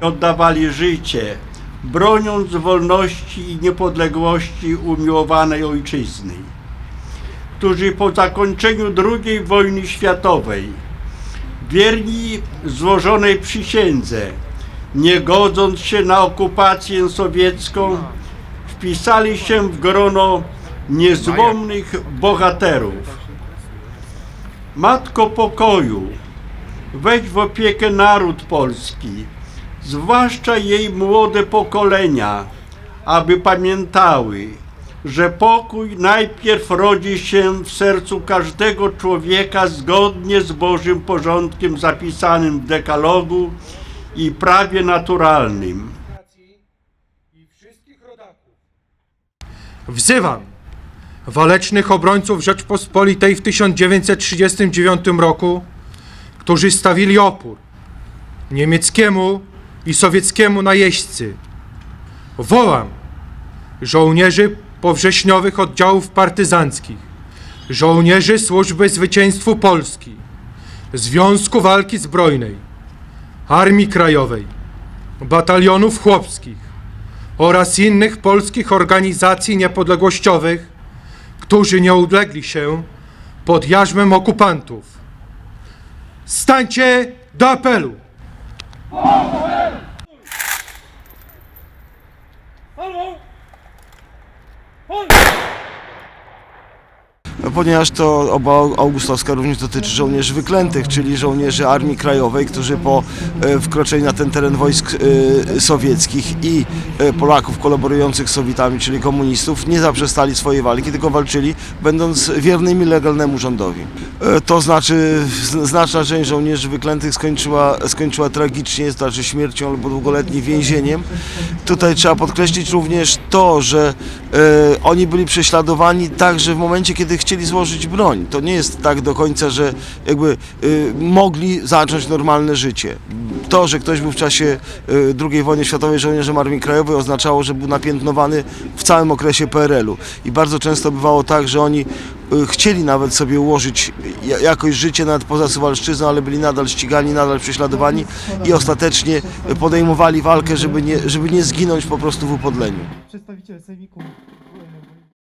Oddawali życie, broniąc wolności i niepodległości umiłowanej ojczyzny, którzy po zakończeniu II wojny światowej, wierni złożonej przysiędze, nie godząc się na okupację sowiecką, wpisali się w grono niezłomnych bohaterów. Matko pokoju, weź w opiekę naród polski, zwłaszcza jej młode pokolenia, aby pamiętały, że pokój najpierw rodzi się w sercu każdego człowieka zgodnie z Bożym porządkiem zapisanym w dekalogu i prawie naturalnym. Wzywam walecznych obrońców Rzeczpospolitej w 1939 roku, którzy stawili opór niemieckiemu i sowieckiemu najeźdźcy. Wołam żołnierzy powrześniowych oddziałów partyzanckich, żołnierzy Służby Zwycięstwu Polski, Związku Walki Zbrojnej, Armii Krajowej, batalionów chłopskich, oraz innych polskich organizacji niepodległościowych, którzy nie ulegli się pod jarzmem okupantów. Stańcie do apelu! Hayır hayır. Hayır. Ponieważ to oba augustowska również dotyczy żołnierzy wyklętych, czyli żołnierzy Armii Krajowej, którzy po e, wkroczeniu na ten teren wojsk e, sowieckich i e, Polaków kolaborujących z Sowietami, czyli komunistów, nie zaprzestali swojej walki, tylko walczyli, będąc wiernymi legalnemu rządowi. To znaczy, znaczna część żołnierzy wyklętych skończyła, skończyła tragicznie, znaczy śmiercią albo długoletnim więzieniem. Tutaj trzeba podkreślić również to, że oni byli prześladowani także w momencie, kiedy chcieli złożyć broń. To nie jest tak do końca, że jakby e, mogli zacząć normalne życie. To, że ktoś był w czasie e, II wojny światowej żołnierzem Armii Krajowej oznaczało, że był napiętnowany w całym okresie PRL-u. I bardzo często bywało tak, że oni e, chcieli nawet sobie ułożyć ja- jakoś życie nawet poza Suwalszczyzną, ale byli nadal ścigani, nadal prześladowani i ostatecznie podejmowali walkę, żeby nie, żeby nie zginąć po prostu w upodleniu. Sejmiku